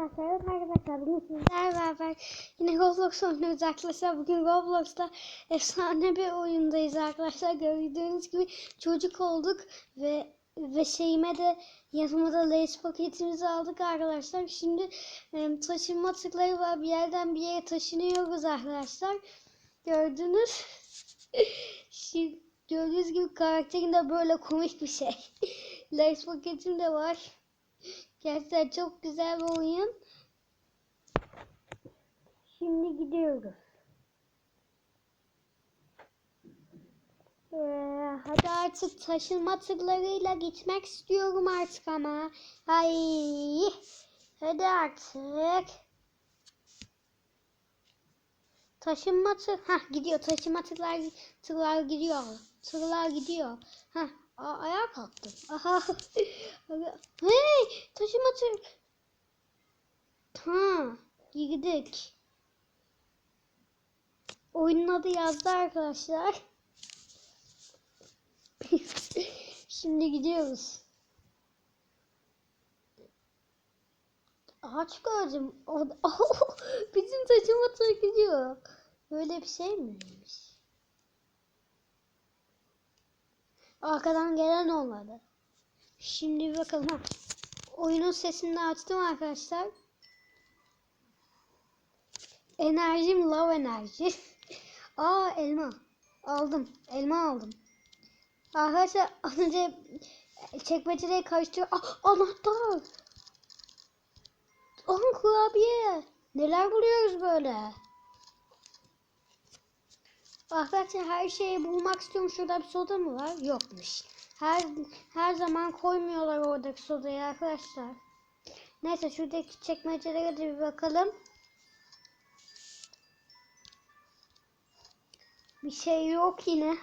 arkadaşlar, arkadaşlar bugün sizlerle yine Roblox oynuyoruz arkadaşlar. Bugün Roblox'ta efsane bir oyundayız arkadaşlar. Gördüğünüz gibi çocuk olduk ve ve şeyime de yanıma da lace paketimizi aldık arkadaşlar. Şimdi e, taşınma tıkları var. Bir yerden bir yere taşınıyoruz arkadaşlar. Gördünüz. Şimdi gördüğünüz gibi karakterin de böyle komik bir şey. lace paketim de var. Gerçekten çok güzel bir oyun. Şimdi gidiyoruz. Ee, hadi artık taşınma tırlarıyla gitmek istiyorum artık ama. Ay, hadi artık. Taşınma tır, ha gidiyor. Taşınma tırlar, tırlar gidiyor. Tırlar gidiyor. Ha, ayağa kalktım. Hey, taşıma tır. Ha, girdik. Oyunun adı yazdı arkadaşlar. Şimdi gidiyoruz. Ağaç gördüm. Bizim taşıma tır gidiyor. Böyle bir şey miymiş? Arkadan gelen olmadı. Şimdi bir bakalım. Ha. Oyunun sesini açtım arkadaşlar. Enerjim low enerji. Aa elma. Aldım. Elma aldım. Arkadaşlar az önce çekmeceleri karıştırıyor. Ah anahtar. Aha kurabiye. Neler buluyoruz böyle? Arkadaşlar her şeyi bulmak istiyorum. Şurada bir soda mı var? Yokmuş. Her her zaman koymuyorlar oradaki sodayı arkadaşlar. Neyse şuradaki çekmecelere de bir bakalım. Bir şey yok yine.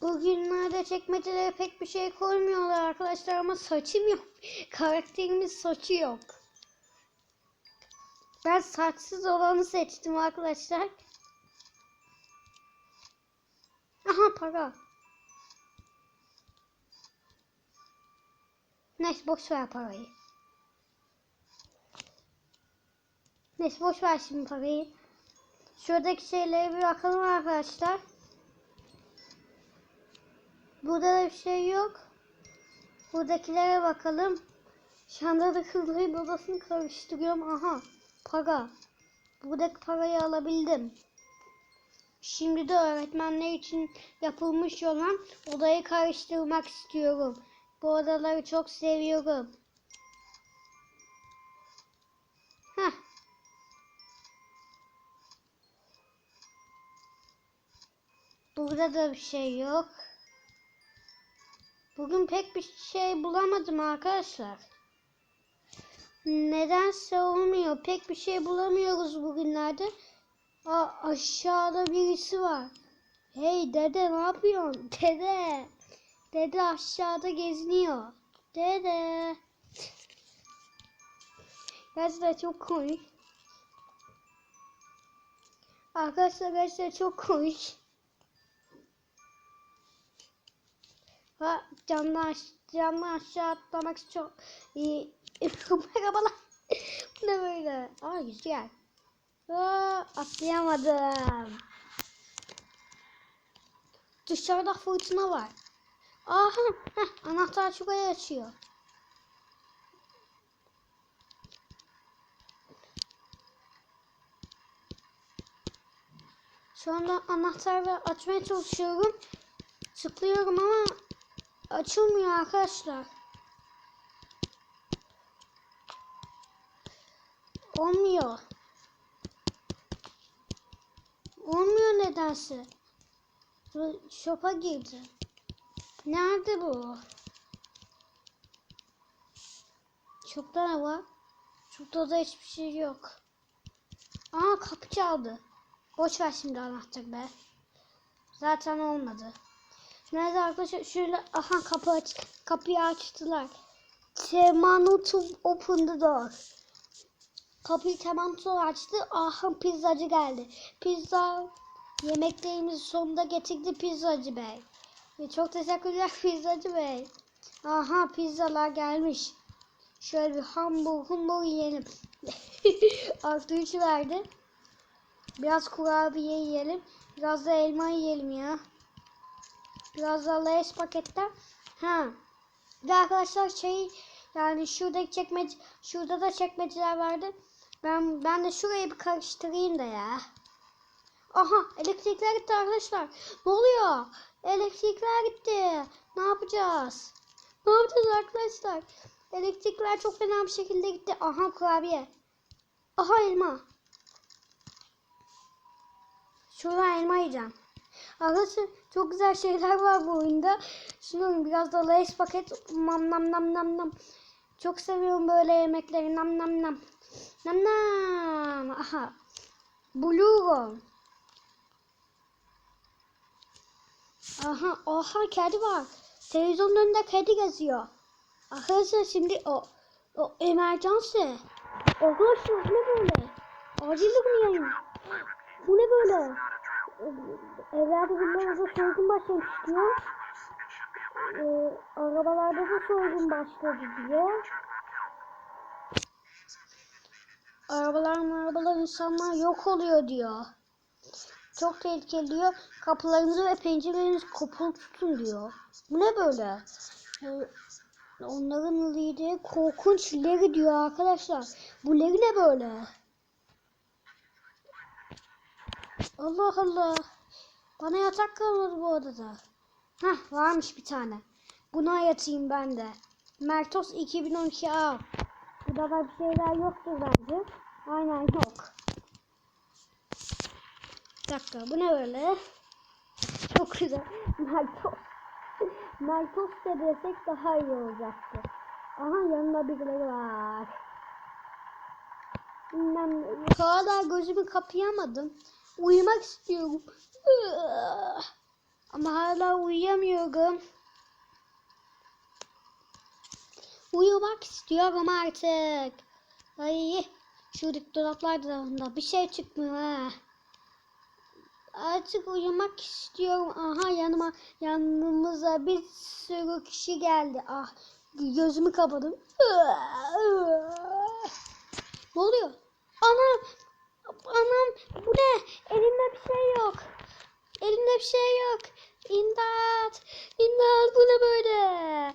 Bugünlerde çekmecelere pek bir şey koymuyorlar arkadaşlar ama saçım yok. Karakterimin saçı yok. Ben saçsız olanı seçtim arkadaşlar. Aha para. Neyse boş ver parayı. Neyse boş ver şimdi parayı. Şuradaki şeylere bir bakalım arkadaşlar. Burada da bir şey yok. Buradakilere bakalım. Şu anda da kızların odasını karıştırıyorum. Aha para. Buradaki parayı alabildim. Şimdi de öğretmenler için yapılmış olan odayı karıştırmak istiyorum. Bu odaları çok seviyorum. Heh. Burada da bir şey yok. Bugün pek bir şey bulamadım arkadaşlar. Nedense olmuyor. Pek bir şey bulamıyoruz bugünlerde. Aa, aşağıda birisi var. Hey dede ne yapıyorsun? Dede. Dede aşağıda geziniyor. Dede. Gerçekten çok komik. Arkadaşlar gerçekten çok komik. Ha camdan, camdan aşağı atlamak çok iyi. Merhabalar. Bu ne böyle? Aa güzel. Aa, atlayamadım. Dışarıda fırtına var. Aha, heh, anahtar şurayı açıyor. Şu anda anahtarla açmaya çalışıyorum. Tıklıyorum ama açılmıyor arkadaşlar. Olmuyor. Olmuyor nedense. Şopa girdi. Nerede bu? Şopta ne var? Şopta da hiçbir şey yok. Aa kapı çaldı. Boş ver şimdi anahtar be. Zaten olmadı. Nerede arkadaşlar? Şöyle aha kapı aç. Kapıyı açtılar. Temanu to open the door. Kapıyı Temanu açtı. Aha pizzacı geldi. Pizza yemeklerimizi sonunda getirdi pizzacı bey. Ve çok teşekkürler pizzacı bey. Aha pizzalar gelmiş. Şöyle bir hamburg humburg yiyelim. Artı 3 verdi. Biraz kurabiye yiyelim. Biraz da elma yiyelim ya. Biraz da Lay's paketten. Ha. De arkadaşlar şey yani şuradaki çekmece şurada da çekmeceler vardı. Ben ben de şurayı bir karıştırayım da ya. Aha elektrikler gitti arkadaşlar. Ne oluyor? Elektrikler gitti. Ne yapacağız? Ne yapacağız arkadaşlar? Elektrikler çok fena bir şekilde gitti. Aha kurabiye. Aha elma. Şuradan elma yiyeceğim. Arkadaşlar çok güzel şeyler var bu oyunda. Şimdi biraz da Lay's paket. Nam nam nam nam nam. Çok seviyorum böyle yemekleri. Nam nam nam. Nam nam. Aha. Blue Aha, aha kedi var. Televizyonun önünde kedi geziyor. Arkadaşlar şimdi o o emergency. Arkadaşlar bu ne böyle? Acil durum yayın. Bu ne böyle? Evlerde villamızda soygun başlamış diyor. Ee, arabalarda da soygun başladı diyor. Arabalar arabalar insanlar yok oluyor diyor. Çok tehlikeli diyor. Kapılarınızı ve pencerelerinizi kapalı tutun diyor. Bu ne böyle? Ee, Onların lideri korkunç Larry diyor arkadaşlar. Bu Larry ne böyle? Allah Allah. Bana yatak kalmadı bu odada. Hah varmış bir tane. Buna yatayım ben de. Mertos 2012 al. Burada da bir şeyler yoktur bence. Aynen yok. Bir dakika bu ne böyle? Çok güzel. Mertos. Mertos da desek daha iyi olacaktı. Aha yanında birileri var. Bilmem hala gözümü kapayamadım. Uyumak istiyorum. Ama hala uyuyamıyorum. Uyumak istiyorum artık. Ay şuradaki dolaplarda bir şey çıkmıyor ha. Artık uyumak istiyorum. Aha yanıma yanımıza bir sürü kişi geldi. Ah gözümü kapadım. Ne oluyor? Anam anam bu ne? Elimde bir şey yok. Elimde bir şey yok. İmdat. İmdat bu ne böyle?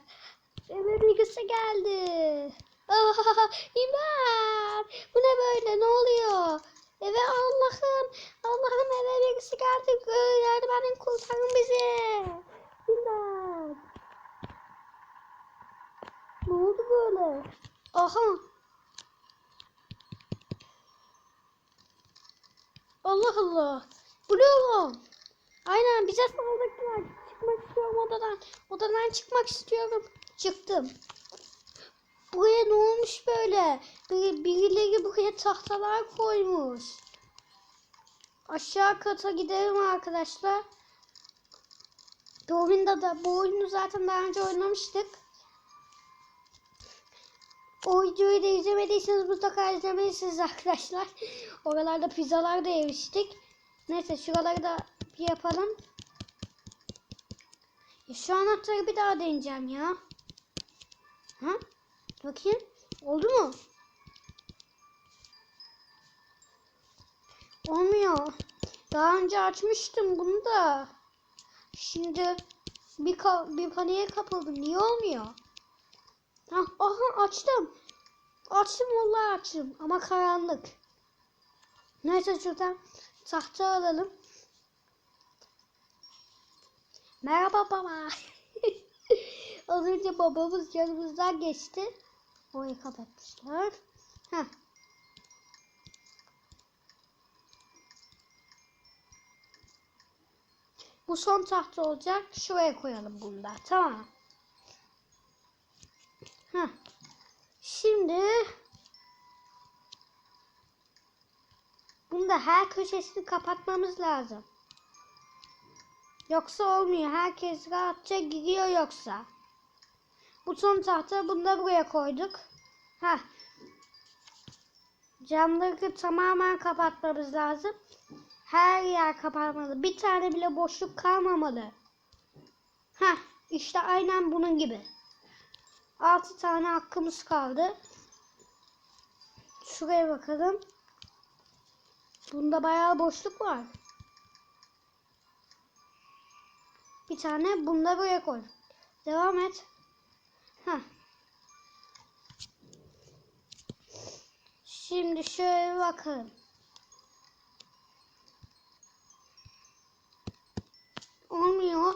Bilgisi geldi. Ah, imdat. Bu ne böyle? Ne oluyor? Eve Allah'ım. Allah'ım eve birisi geldi. Yardım edin kurtarın bizi. İmdat. Ne oldu böyle? Aha. Allah Allah. Bu ne oğlum? Aynen bize saldırdılar. Çıkmak istiyorum odadan. Odadan çıkmak istiyorum. Çıktım. Buraya ne olmuş böyle? Bir, birileri buraya tahtalar koymuş. Aşağı kata gidelim arkadaşlar. Bu oyunda da bu oyunu zaten daha önce oynamıştık. O videoyu da izlemediyseniz mutlaka izlemelisiniz arkadaşlar. Oralarda pizzalar da yemiştik. Neyse şuraları da bir yapalım. Ya şu anahtarı bir daha deneyeceğim ya. Ha? Bakayım. Oldu mu? Olmuyor. Daha önce açmıştım bunu da. Şimdi bir, bir paniğe kapıldım. Niye olmuyor? Ha, aha açtım. Açtım vallahi açtım ama karanlık. Neyse şuradan tahta alalım. Merhaba baba. Az önce babamız yanımızdan geçti. Orayı kapatmışlar. Heh. Bu son tahta olacak. Şuraya koyalım bunu da. Tamam. Heh. Şimdi bunu da her köşesini kapatmamız lazım. Yoksa olmuyor. Herkes rahatça giriyor yoksa. Bu son tahta bunu da buraya koyduk. Heh. Camları tamamen kapatmamız lazım. Her yer kapanmalı. Bir tane bile boşluk kalmamalı. Heh. işte aynen bunun gibi. 6 tane hakkımız kaldı. Şuraya bakalım. Bunda bayağı boşluk var. Bir tane bunda buraya koy. Devam et. Heh. Şimdi şöyle bakalım. Olmuyor.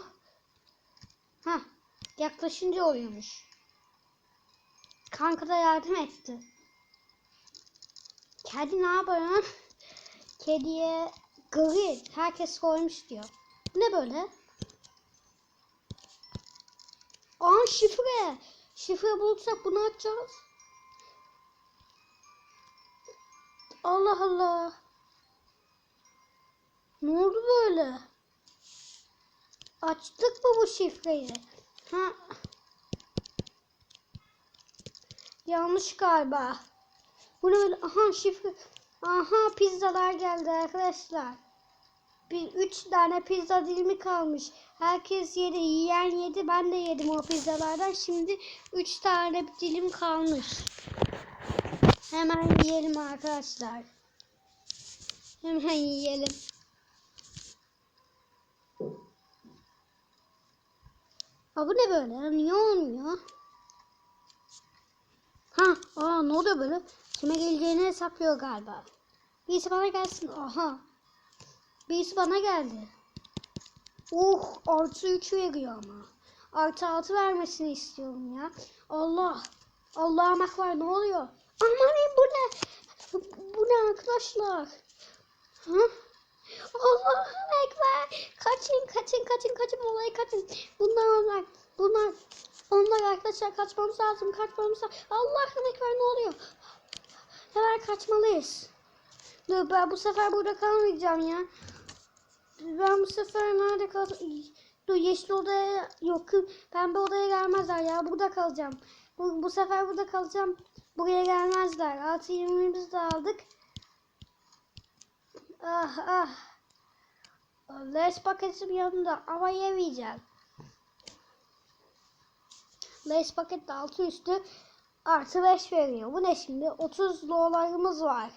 Ha, yaklaşınca oluyormuş. Kanka da yardım etti. Kedi ne yapıyor? Kediye gri herkes koymuş diyor. Ne böyle? Aa şifre. Şifre bulursak bunu açacağız. Allah Allah. Ne oldu böyle? Açtık mı bu şifreyi? Ha. Yanlış galiba. Bu ne böyle? Aha şifre. Aha pizzalar geldi arkadaşlar. Bir üç tane pizza dilimi kalmış. Herkes yedi. Yiyen yedi. Ben de yedim o pizzalardan. Şimdi üç tane dilim kalmış. Hemen yiyelim arkadaşlar. Hemen yiyelim. Aa, bu ne böyle? Niye olmuyor? Ha, aa ne oluyor böyle? Kime geleceğini hesaplıyor galiba. Birisi bana gelsin. Aha. Birisi bana geldi. Uh, artı 3 veriyor ama. Artı 6 vermesini istiyorum ya. Allah. Allah'ım akbar ne oluyor? Aman bu ne? Bu, ne arkadaşlar? Ha? Allah'ım ekber. Kaçın kaçın kaçın kaçın olayı kaçın. Bunlar onlar. Bunlar onlar arkadaşlar kaçmamız lazım. Kaçmamız lazım. Allah'ım ekber ne oluyor? Hemen kaçmalıyız. Dur ben bu sefer burada kalmayacağım ya. Ben bu sefer nerede kal... Dur yeşil odaya yok pembe odaya gelmezler ya. Burada kalacağım. Bu, bu sefer burada kalacağım. Buraya gelmezler. Altı yirmimizi de aldık. Ah ah. Lays paketim yanında ama yemeyeceğim. Lays paket de altı üstü artı 5 veriyor. Bu ne şimdi? 30 dolarımız var.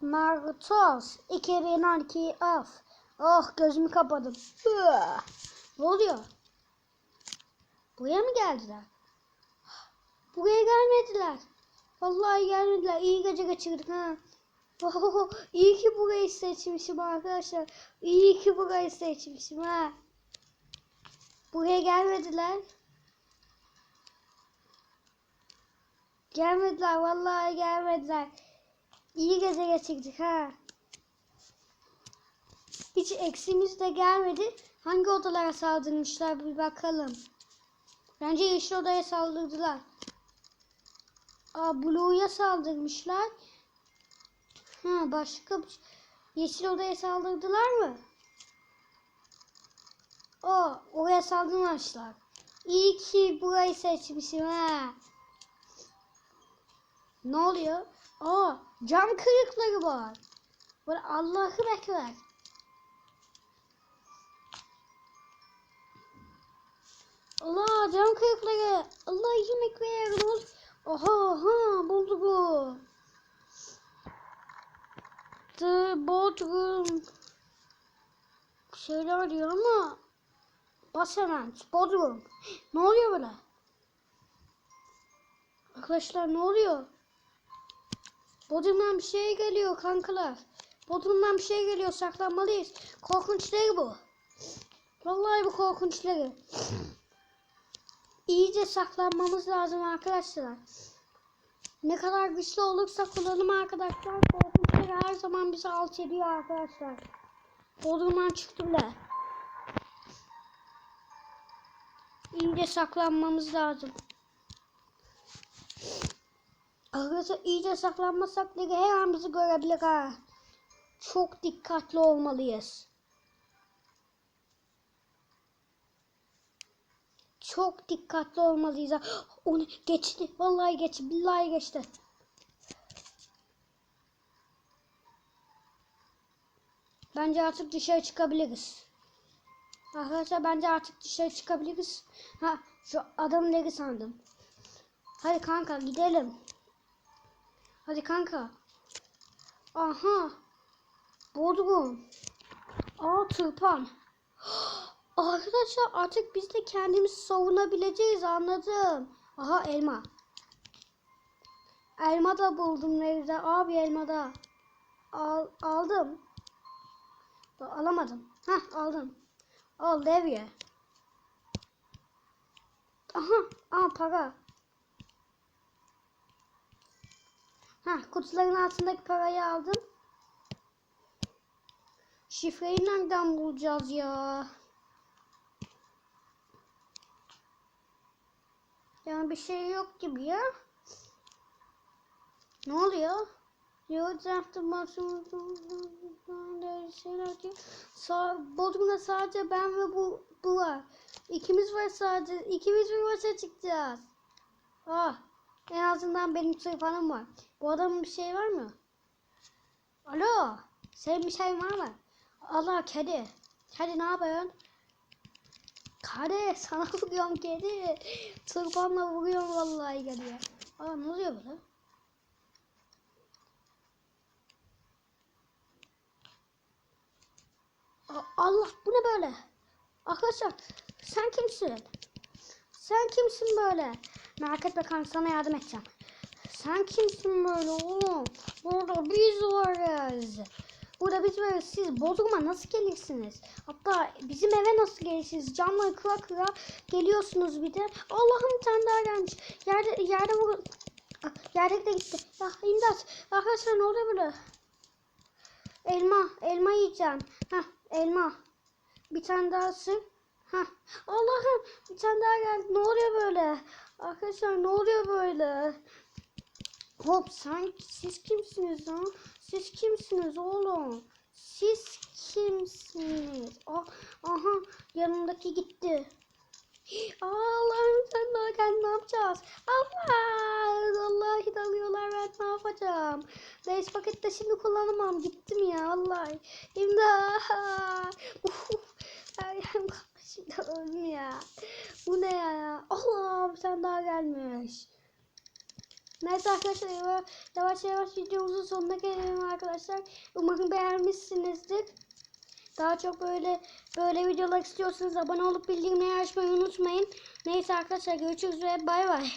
Martos 2012 af. Oh gözümü kapadım. Ne oluyor? Buraya mı geldiler? Buraya gelmediler. Vallahi gelmediler. İyi gece geçirdik ha. Oh, iyi ki burayı seçmişim arkadaşlar. İyi ki burayı seçmişim ha. Buraya gelmediler. Gelmediler vallahi gelmediler. İyi gece geçirdik ha. Hiç eksimiz de gelmedi. Hangi odalara saldırmışlar bir bakalım. Bence yeşil odaya saldırdılar. Aa Blue'ya saldırmışlar. Ha başka bir- yeşil odaya saldırdılar mı? O oraya saldırmamışlar. İyi ki burayı seçmişim ha. Ne oluyor? Aa cam kırıkları var. Böyle Allah'ı bekler. Allah cam kırıkları. Allah yemek ver. Aha aha buldu bu. The Bodrum. Şeyler diyor ama bas hemen. Bodrum. Ne oluyor böyle? Arkadaşlar ne oluyor? Bodrum'dan bir şey geliyor kankalar. Bodrum'dan bir şey geliyor saklanmalıyız. Korkunçları bu. Vallahi bu korkunçları. İyice saklanmamız lazım arkadaşlar. Ne kadar güçlü olursak olalım arkadaşlar. Korkunçları her zaman bizi alt ediyor arkadaşlar. Bodrum'dan çıktı bile. İyice saklanmamız lazım. Arkadaşlar iyice saklanmasak da her an bizi görebilir ha. Çok dikkatli olmalıyız. Çok dikkatli olmalıyız. ha. Onu geçti. Vallahi geçti. Billahi geçti. Bence artık dışarı çıkabiliriz. Arkadaşlar bence artık dışarı çıkabiliriz. Ha şu adamları sandım. Hadi kanka gidelim. Hadi kanka. Aha. Bodrum. Aa tırpan. Arkadaşlar artık biz de kendimizi savunabileceğiz anladım. Aha elma. Elma da buldum nerede? Abi elma da. Al, aldım. Alamadım. Hah aldım. Al levye. Aha, aa para. Ha, kutuların altındaki parayı aldım. Şifreyi nereden bulacağız ya? Yani bir şey yok gibi ya. Ne oluyor? Yok yaptım Bodrum'da sadece ben ve bu, bu var. İkimiz var sadece. İkimiz bir başa çıkacağız. Ah. En azından benim tırpanım var. Bu adamın bir şey var mı? Alo. Senin bir şey var mı? Allah kedi. Kedi ne yapıyorsun? Kedi sana vuruyorum kedi. Tırpanla vuruyorum vallahi kediye. Aa ne oluyor burada? Aa, Allah bu ne böyle? Arkadaşlar sen kimsin? Sen kimsin böyle? Merak etme kanka sana yardım edeceğim. Sen kimsin böyle oğlum? Burada biz varız. Burada biz varız. Siz Bodrum'a nasıl gelirsiniz? Hatta bizim eve nasıl gelirsiniz? Camları kıra kıra geliyorsunuz bir de. Allah'ım tane gelmiş. Yerde, yerde vur... Ah, Yerde de gitti. Ya imdat. Arkadaşlar ne oluyor böyle? Elma. Elma yiyeceğim. Hah elma. Bir tane daha sır. Hah. Allah'ım bir tane daha geldi. Ne oluyor böyle? Arkadaşlar ne oluyor böyle? Hop sen siz kimsiniz lan? Siz kimsiniz oğlum? Siz kimsiniz? Ah, aha yanımdaki gitti. Allah'ım sen gel ne yapacağız? Allah! Vallahi dalıyorlar ben ne yapacağım? Neyse pakette şimdi kullanamam. Gittim ya vallahi. İmdat! Uf, şimdi öldüm ya. Bu ne ya? Allah'ım sen daha gelmiş. Neyse arkadaşlar yavaş yavaş, videomuzun sonuna gelelim arkadaşlar. Umarım beğenmişsinizdir. Daha çok böyle böyle videolar istiyorsanız abone olup bildirimleri açmayı unutmayın. Neyse arkadaşlar görüşürüz ve bay bay.